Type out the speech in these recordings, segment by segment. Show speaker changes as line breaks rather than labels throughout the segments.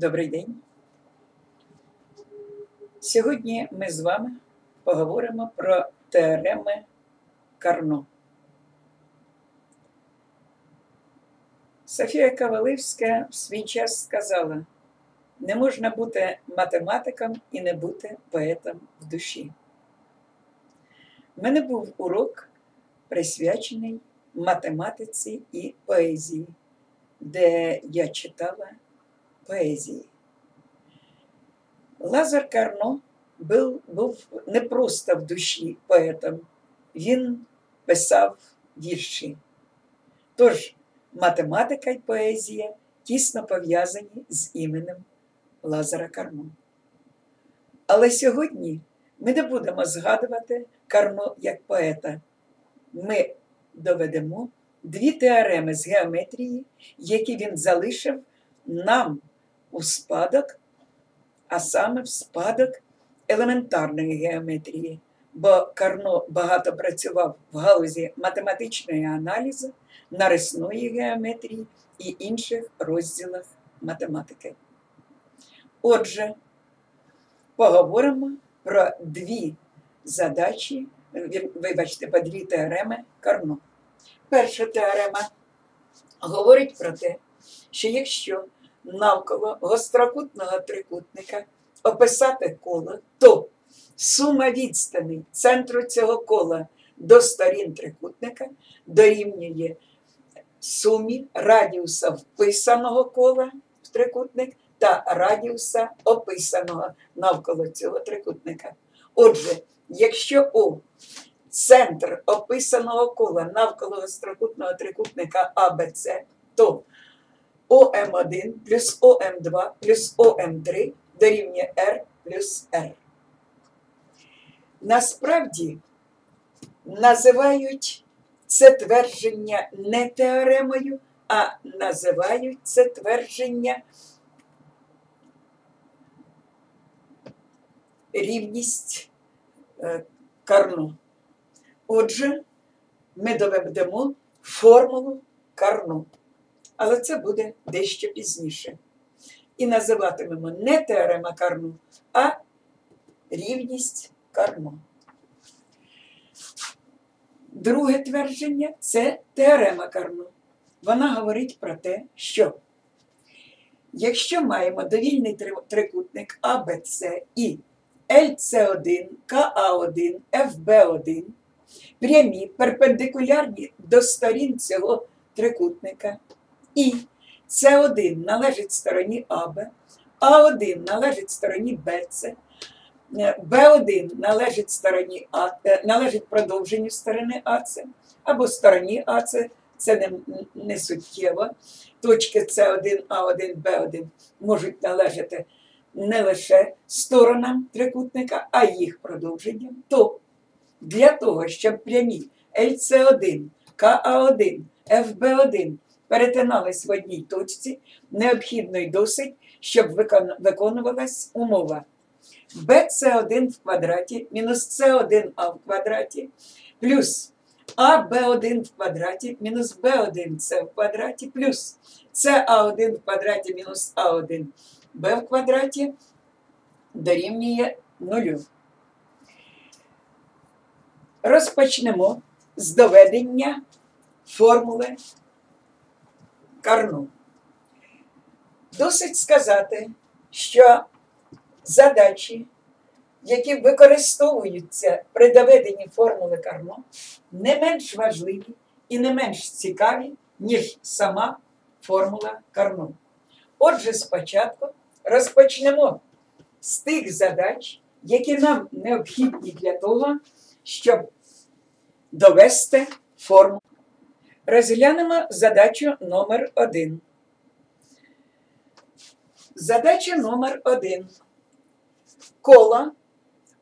Добрий день. Сьогодні ми з вами поговоримо про теореми Карно. Софія Каваливська в свій час сказала: не можна бути математиком і не бути поетом в душі. У мене був урок, присвячений математиці і поезії, де я читала поезії. Лазар Карно був, був не просто в душі поетом, він писав вірші. Тож математика й поезія тісно пов'язані з іменем Лазара Карно. Але сьогодні ми не будемо згадувати Карно як поета. Ми доведемо дві теореми з геометрії, які він залишив нам у спадок, а саме в спадок елементарної геометрії, бо Карно багато працював в галузі математичної аналізу, нарисної геометрії і інших розділах математики. Отже, поговоримо про дві задачі, вибачте, по дві теореми Карно. Перша теорема говорить про те, що якщо навколо гострокутного трикутника описати коло, то сума відстані центру цього кола до сторін трикутника дорівнює сумі радіуса вписаного кола в трикутник та радіуса описаного навколо цього трикутника. Отже, якщо О центр описаного кола навколо гострокутного трикутника АБЦ, то ОМ1 плюс ОМ2 плюс ОМ3 дорівнює R плюс R. Насправді називають це твердження не теоремою, а називають це твердження рівність е, Карно. Отже, ми доведемо формулу Карно але це буде дещо пізніше. І називатимемо не теорема Карну, а рівність Карно. Друге твердження це теорема Карно. Вона говорить про те, що якщо маємо довільний трикутник АБЦ і ЛЦ1, КА1, ФБ1, прямі перпендикулярні до сторін цього трикутника, і. С1 належить стороні АБ, А1 належить стороні БЦ, Б1 належить стороні А, е, належить продовженню сторони АЦ, або стороні АЦ, це не, не суттєво. Точки С1, А1, Б1 можуть належати не лише сторонам трикутника, а їх продовженням. То для того, щоб прямі ЛЦ1, КА1, ФБ1 перетинались в одній точці, необхідно й досить, щоб виконувалась умова. bc1 в квадраті мінус С1А в квадраті плюс АБ1 в квадраті мінус Б1С в квадраті плюс СА1 в квадраті мінус А1 Б в квадраті дорівнює нулю. Розпочнемо з доведення формули Карну. Досить сказати, що задачі, які використовуються при доведенні формули Карно, не менш важливі і не менш цікаві, ніж сама формула Карно. Отже, спочатку розпочнемо з тих задач, які нам необхідні для того, щоб довести формулу. Розглянемо задачу номер 1 Задача номер 1 Коло,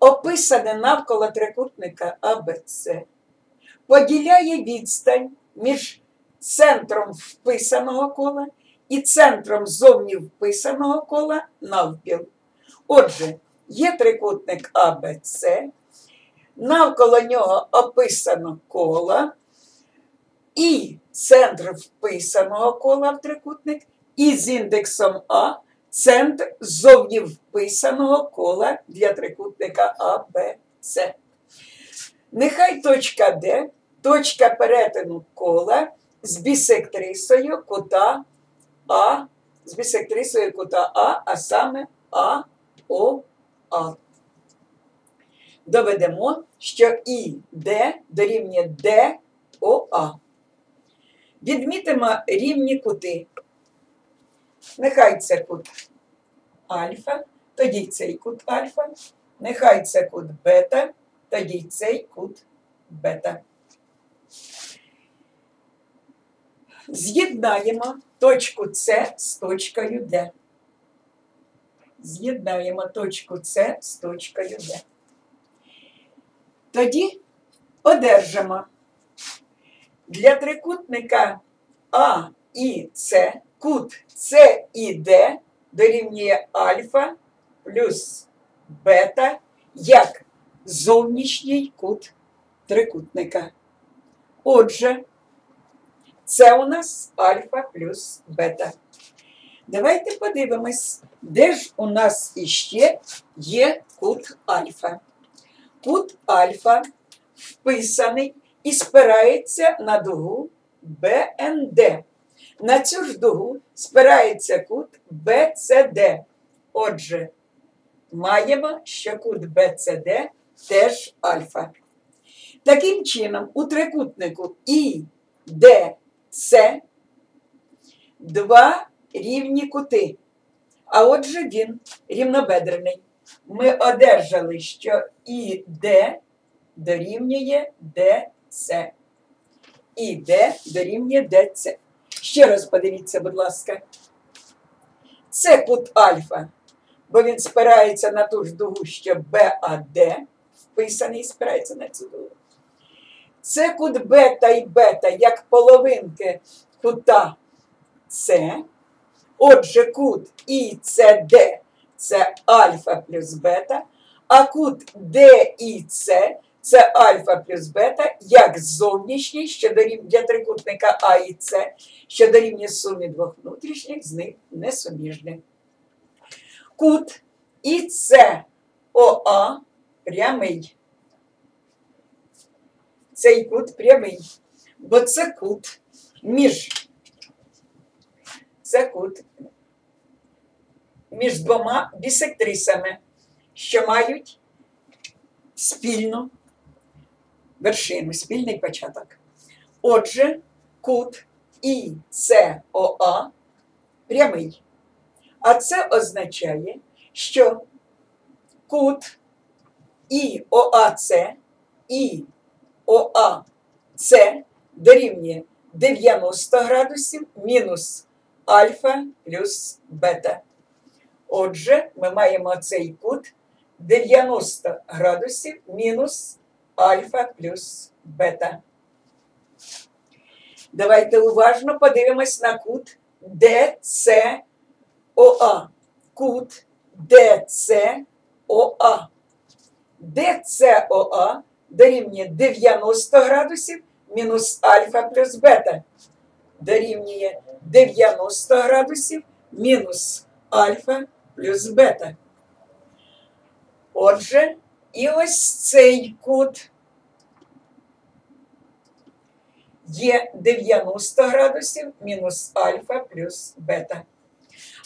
описане навколо трикутника АБЦ, поділяє відстань між центром вписаного кола і центром зовні вписаного кола навпіл. Отже, є трикутник АБЦ, навколо нього описано коло і центр вписаного кола в трикутник, і з індексом А центр зовні вписаного кола для трикутника А, Б, С. Нехай точка Д, точка перетину кола з бісектрисою кута А, з бісектрисою кута А, а саме А, О, А. Доведемо, що І Д дорівнює Д, О, А. Відмітимо рівні кути. Нехай це кут альфа, тоді цей кут альфа, нехай це кут бета, тоді цей кут бета. З'єднаємо точку С з точкою Д. З'єднаємо точку С з точкою Д. Тоді одержимо для трикутника А і С кут С і Д дорівнює альфа плюс бета як зовнішній кут трикутника. Отже, це у нас альфа плюс бета. Давайте подивимось, де ж у нас іще є кут альфа. Кут альфа вписаний і спирається на дугу БНД. На цю ж дугу спирається кут BCD. Отже, маємо, що кут BCD теж альфа. Таким чином, у трикутнику ІДЦ два рівні кути. А отже, він рівнобедрений. Ми одержали, що ІД дорівнює ДЦ. ІД дорівнює ДЦ. Ще раз подивіться, будь ласка. Це кут альфа, бо він спирається на ту ж дугу, що БАД, вписаний, спирається на цю дугу. Це кут бета і бета, як половинки кута С. Отже, кут ІЦД це альфа плюс бета, а кут ДІЦ це альфа плюс бета, як зовнішній, що дорівнює для трикутника А і С, що дорівнює сумі двох внутрішніх, з них несуміжних. Кут ІЦОА прямий. Цей кут прямий, бо це кут між це кут між двома бісектрисами, що мають спільну вершину, спільний початок. Отже, кут ІЦОА прямий. А це означає, що кут ІОАЦ і ОАЦ дорівнює 90 градусів мінус альфа плюс бета. Отже, ми маємо цей кут 90 градусів мінус альфа плюс бета. Давайте уважно подивимось на кут ДЦОА. Кут ДЦОА. ДЦОА дорівнює 90 градусів мінус альфа плюс бета. Дорівнює 90 градусів мінус альфа плюс бета. Отже, і ось цей кут є 90 градусів мінус альфа плюс бета.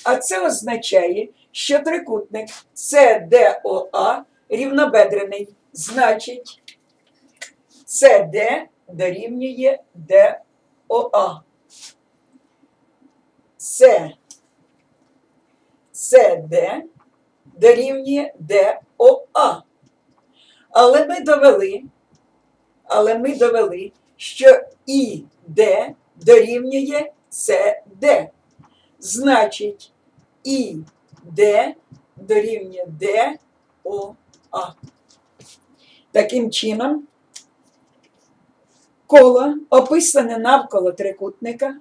А це означає, що трикутник CDOA рівнобедрений. Значить, CD дорівнює DOA. С CD дорівнює ДОА. Але ми довели, але ми довели, що ІД дорівнює СД. Значить, ІД дорівнює ДОА. Таким чином, коло, описане навколо трикутника,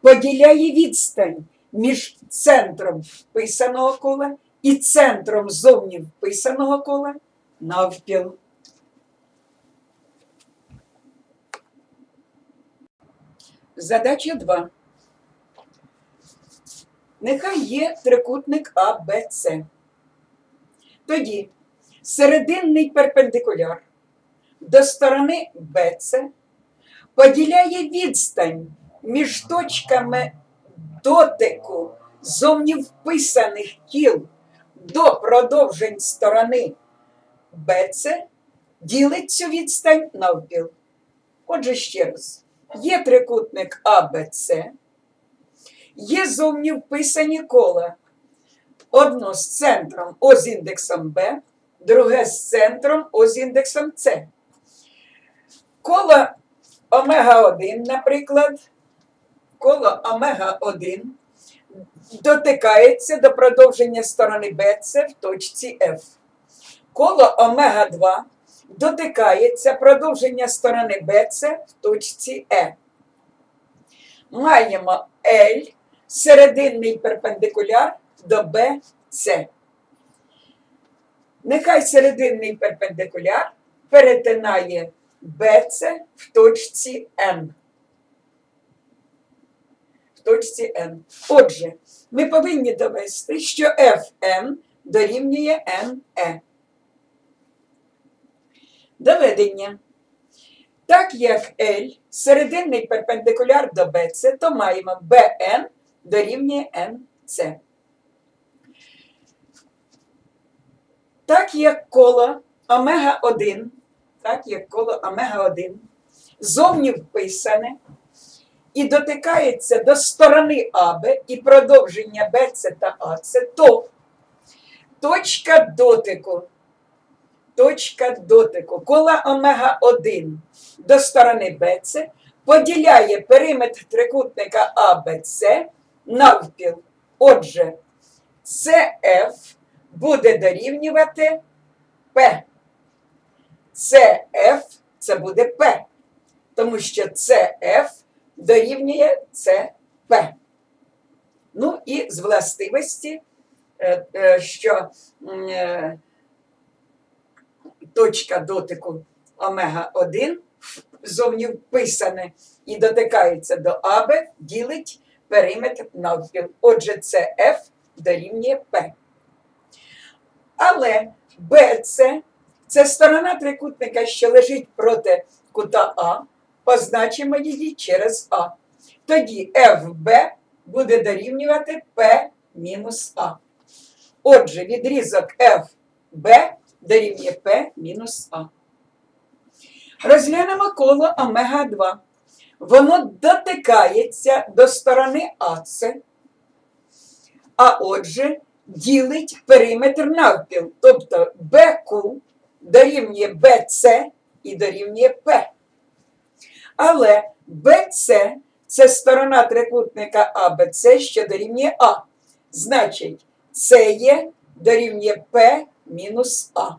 поділяє відстань між центром вписаного кола і центром зовні вписаного кола навпіл. Задача 2. Нехай є трикутник АБЦ. Тоді серединний перпендикуляр до сторони БЦ поділяє відстань між точками дотику зовні вписаних кіл до продовжень сторони БЦ ділить цю відстань навпіл. Отже, ще раз, є трикутник АБЦ, є зовні вписані кола. Одно з центром О з індексом Б, друге з центром О з індексом С. Коло омега-1, наприклад, коло омега-1 дотикається до продовження сторони БЦ в точці F. Коло омега-2 дотикається продовження сторони БЦ в точці Е. Маємо L серединний перпендикуляр до BC. Нехай серединний перпендикуляр перетинає BC в точці N. В точці N. Отже, ми повинні довести, що Fn дорівнює NE. Доведення. Так як L серединний перпендикуляр до BC, то маємо BN дорівнює NC. Так як коло омега-1, так як коло омега-1 зовні вписане і дотикається до сторони АБ і продовження БЦ та АЦ, то точка дотику точка дотику кола омега-1 до сторони БЦ поділяє периметр трикутника АБЦ навпіл. Отже, CF буде дорівнювати П. CF це буде П, тому що CF дорівнює CP. Ну і з властивості, е, е, що е, точка дотику омега-1 зовні вписане і дотикається до АБ, ділить периметр навпіл. Отже, це F дорівнює P. Але BC це сторона трикутника, що лежить проти кута А, позначимо її через А. Тоді FB буде дорівнювати P мінус А. Отже, відрізок FB дорівнює P мінус А. Розглянемо коло омега-2. Воно дотикається до сторони АЦ, а отже, ділить периметр навпіл. Тобто BQ дорівнює BC і дорівнює P. Але BC це сторона трикутника ABC, що дорівнює А. Значить, це є дорівнює P мінус А.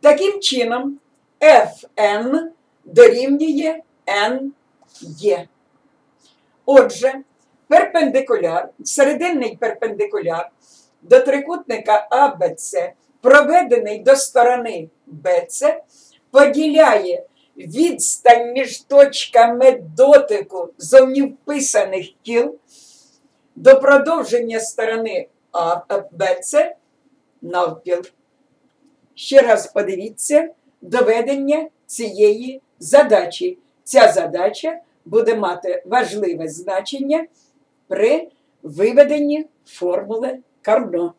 Таким чином, Fn дорівнює NE. Отже, перпендикуляр, серединний перпендикуляр до трикутника ABC, проведений до сторони BC, поділяє відстань між точками дотику зовні вписаних кіл до продовження сторони ABC навпіл. Ще раз подивіться доведення цієї задачі. Ця задача буде мати важливе значення при виведенні формули Карно.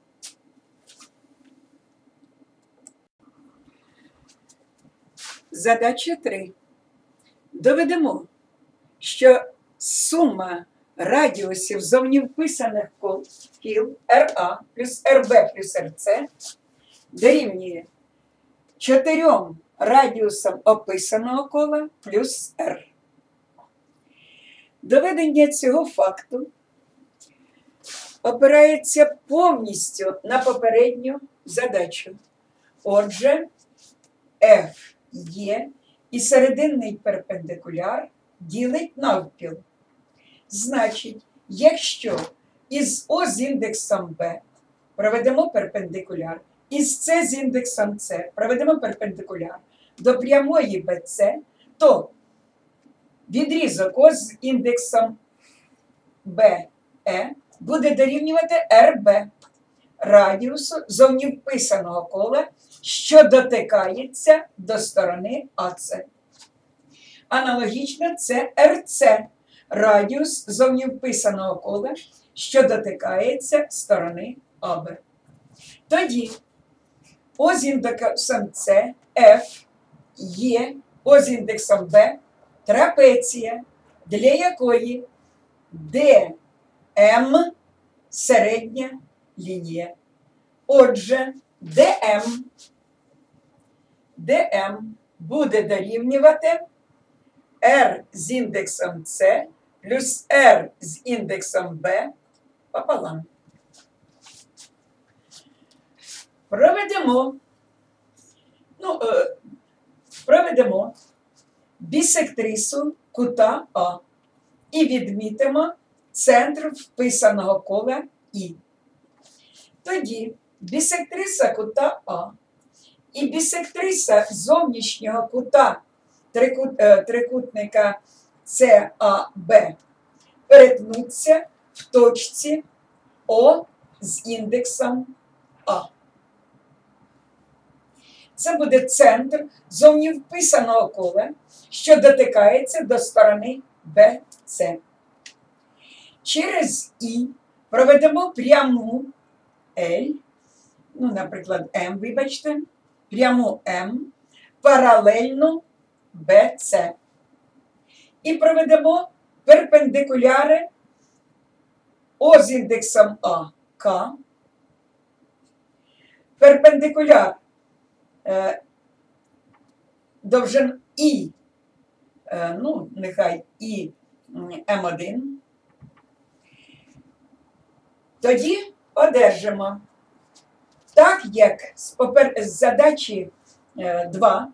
Задача 3. Доведемо, що сума радіусів зовні вписаних кіл РА плюс РБ плюс РЦ дорівнює чотирьом радіусам описаного кола плюс R. Доведення цього факту опирається повністю на попередню задачу. Отже, F є і серединний перпендикуляр ділить навпіл. Значить, якщо із О з індексом B проведемо перпендикуляр, із С з індексом С проведемо перпендикуляр до прямої BC, то відрізок О з індексом РБЕ буде дорівнювати РБ радіусу зовні вписаного кола, що дотикається до сторони АЦ. Аналогічно це РЦ радіус зовні вписаного кола, що дотикається сторони АБ. Тоді О з індексом С, F є О з індексом Б трапеція, для якої ДМ середня лінія. Отже, ДМ, ДМ буде дорівнювати R з індексом С плюс R з індексом Б пополам. Проведемо, ну, е, проведемо бісектрису кута А і відмітимо центр вписаного кола І. Тоді бісектриса кута А і бісектриса зовнішнього кута трикутника САБ перетнуться в точці О з індексом А. Це буде центр зовні вписаного кола, що дотикається до сторони БЦ. Через І проведемо пряму L, ну, наприклад, М, вибачте, пряму М паралельну БЦ. І проведемо перпендикуляри О з індексом А К. Перпендикуляр е, довжин І, е, ну, нехай І М1. Тоді одержимо, так як з, попер... з задачі е, 2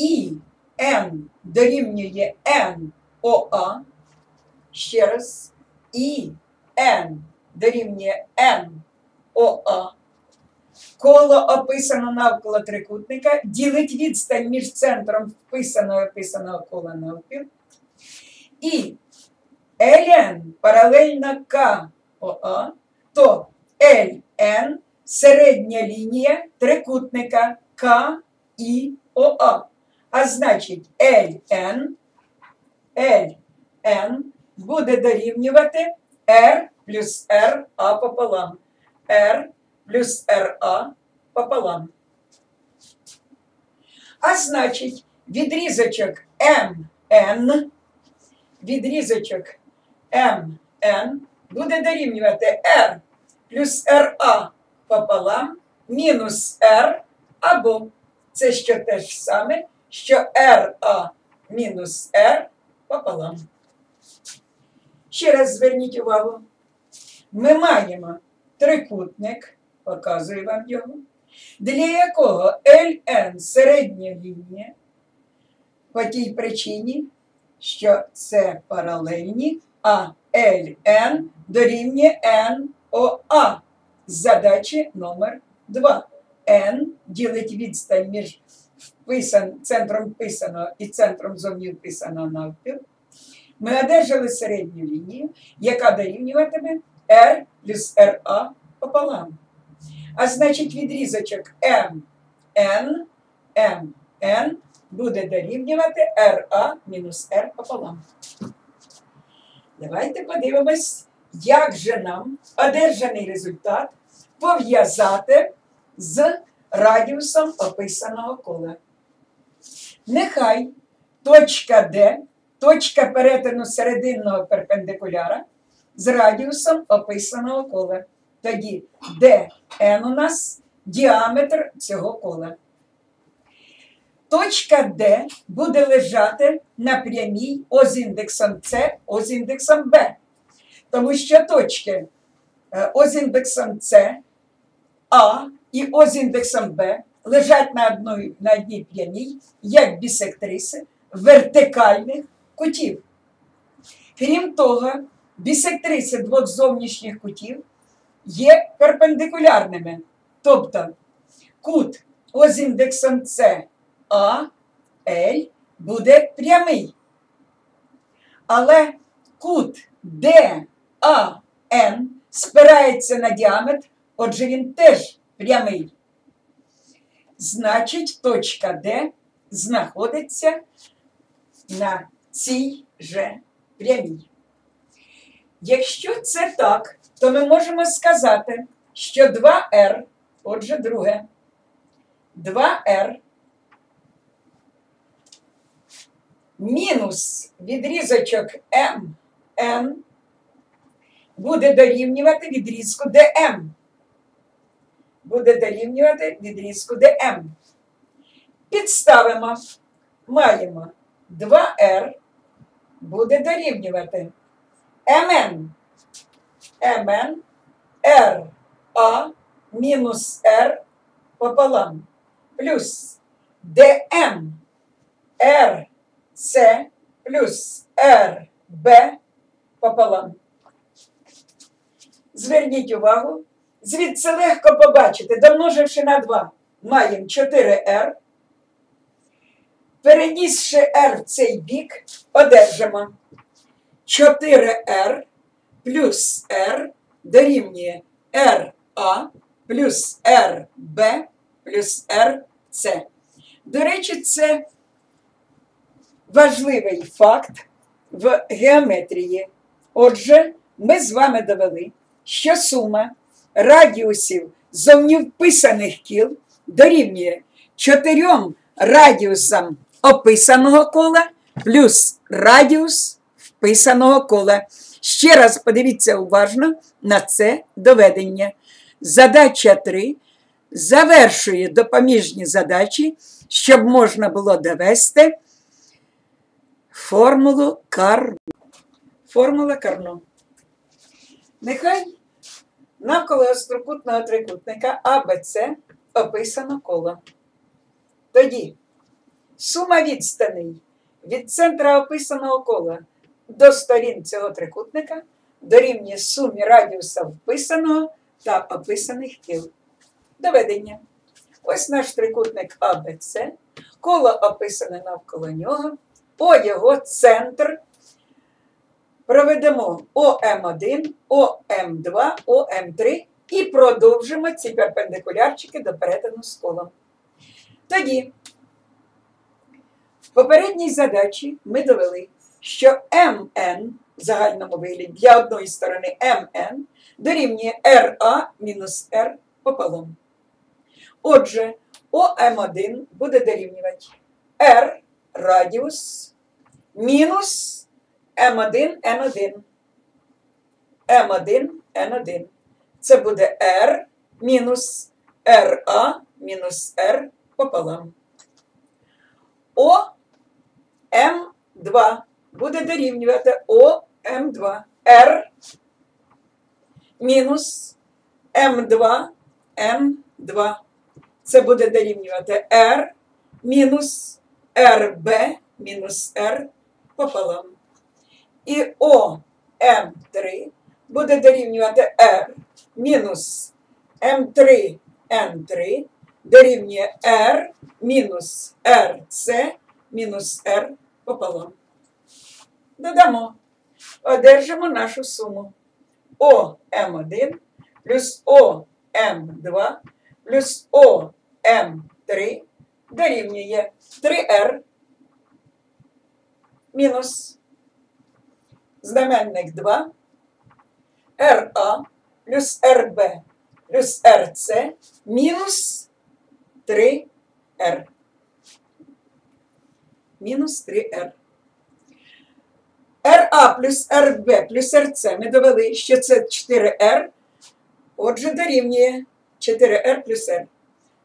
і N дорівнює N ОА, ще раз, і N дорівнює N ОА, коло описано навколо трикутника, ділить відстань між центром вписаного і описаного кола навпіл, і LN паралельно КОА, то LN середня лінія трикутника К і ОА. А значить, LN, LN буде дорівнювати R плюс RA пополам. R плюс RA пополам. А значить, відрізочок MN, відрізочок MN буде дорівнювати R плюс RA пополам мінус R або це що те ж саме, що RA мінус R пополам. Ще раз зверніть увагу. Ми маємо трикутник, показую вам його, для якого LN середня лінія по тій причині, що це паралельні, а LN дорівнює NOA задачі номер 2. N ділить відстань між вписан, центром вписаного і центром зовні вписаного навпіл. Ми одержали середню лінію, яка дорівнюватиме R плюс RA пополам. А значить, відрізочок M, N, M, N буде дорівнювати RA мінус R пополам. Давайте подивимось, як же нам одержаний результат пов'язати з радіусом описаного кола. Нехай точка D, точка перетину серединного перпендикуляра з радіусом описаного кола. Тоді DN у нас діаметр цього кола. Точка D буде лежати на прямій О з індексом С, О з індексом Б. Тому що точки е, О з індексом С, А і О з індексом Б лежать на одній, на одній прямій, як бісектриси вертикальних кутів. Крім того, бісектриси двох зовнішніх кутів є перпендикулярними. Тобто кут з індексом С А, L буде прямий. Але кут DAN спирається на діаметр, отже він теж прямий. Значить, точка Д знаходиться на цій же прямій. Якщо це так, то ми можемо сказати, що 2R, отже, друге, 2R мінус відрізочок MN буде дорівнювати відрізку DM. Буде дорівнювати відрізку DM. Підставимо, маємо 2R буде дорівнювати MN. MN R A мінус R пополам. Плюс DM R C плюс R B пополам. Зверніть увагу, звідси легко побачити, домноживши на 2, маємо 4R. Перенісши R в цей бік, одержимо 4R плюс R дорівнює RA плюс RB плюс RC. До речі, це важливий факт в геометрії. Отже, ми з вами довели, що сума радіусів зовні вписаних кіл дорівнює чотирьом радіусам описаного кола плюс радіус вписаного кола. Ще раз подивіться уважно на це доведення. Задача 3 завершує допоміжні задачі, щоб можна було довести формулу Карно. Формула Карно. Нехай навколо острокутного трикутника АБЦ описано коло. Тоді сума відстаней від центра описаного кола до сторін цього трикутника дорівнює сумі радіуса вписаного та описаних кіл. Доведення. Ось наш трикутник АБЦ, коло описане навколо нього, по його центр проведемо ОМ1, ОМ2, ОМ3 і продовжимо ці перпендикулярчики до перетину з колом. Тоді, в попередній задачі ми довели, що МН в загальному вигляді для одної сторони МН дорівнює РА мінус Р пополам. Отже, ОМ1 буде дорівнювати R радіус мінус М1, Н1. М1, Н1. Це буде R мінус РА мінус Р пополам. О М2 буде дорівнювати О М2. R мінус М2 М2. Це буде дорівнювати R мінус РБ мінус Р пополам. І ОМ3 буде дорівнювати R мінус М3 Н3 дорівнює R мінус RC мінус R пополам. Додамо. Одержимо нашу суму. ОМ1 плюс ОМ2 плюс ОМ3 дорівнює 3R мінус знаменник 2, РА плюс РБ плюс РЦ мінус 3Р. Мінус 3Р. РА плюс РБ плюс РЦ ми довели, що це 4Р. Отже, дорівнює 4Р плюс Р.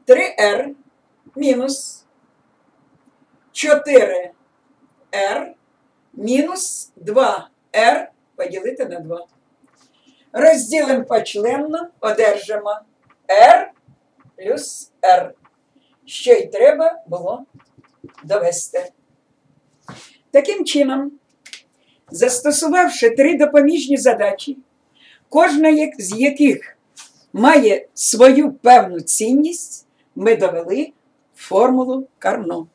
3Р мінус 4R мінус 2 R поділити на 2. Розділимо почленно, одержимо R плюс R. Що й треба було довести. Таким чином, застосувавши три допоміжні задачі, кожна з яких має свою певну цінність, ми довели формулу Карно.